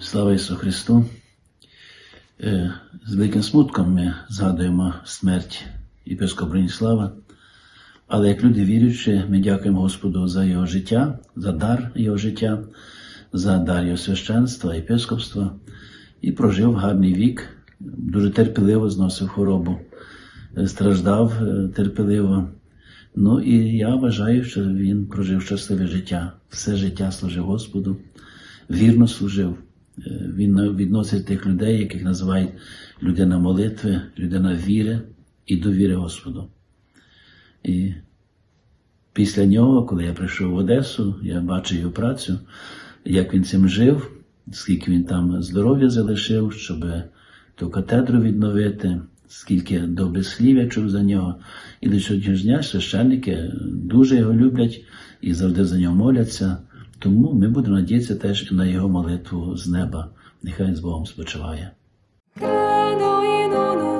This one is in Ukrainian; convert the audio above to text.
Слава Ісусу Христу! Е, З великим смутком ми згадуємо смерть єпископа Броніслава. Але як люди віруючі, ми дякуємо Господу за його життя, за дар його життя, за дар його священства, єпископства і прожив гарний вік, дуже терпеливо зносив хворобу, е, страждав е, терпеливо. Ну і я вважаю, що він прожив щасливе життя, все життя служив Господу, вірно служив. Е, Він відносить тих людей, яких називають людина молитви, людина віри і довіри Господу. І після нього, коли я прийшов в Одесу, я бачив його працю, як він цим жив, скільки він там здоров'я залишив, щоб ту катедру відновити, скільки добрих слів я чув за нього. І до сьогоднішнього дня священники дуже його люблять і завжди за нього моляться. Тому ми будемо надіятися теж на його молитву з неба. Нехай з Богом спочиває. In uno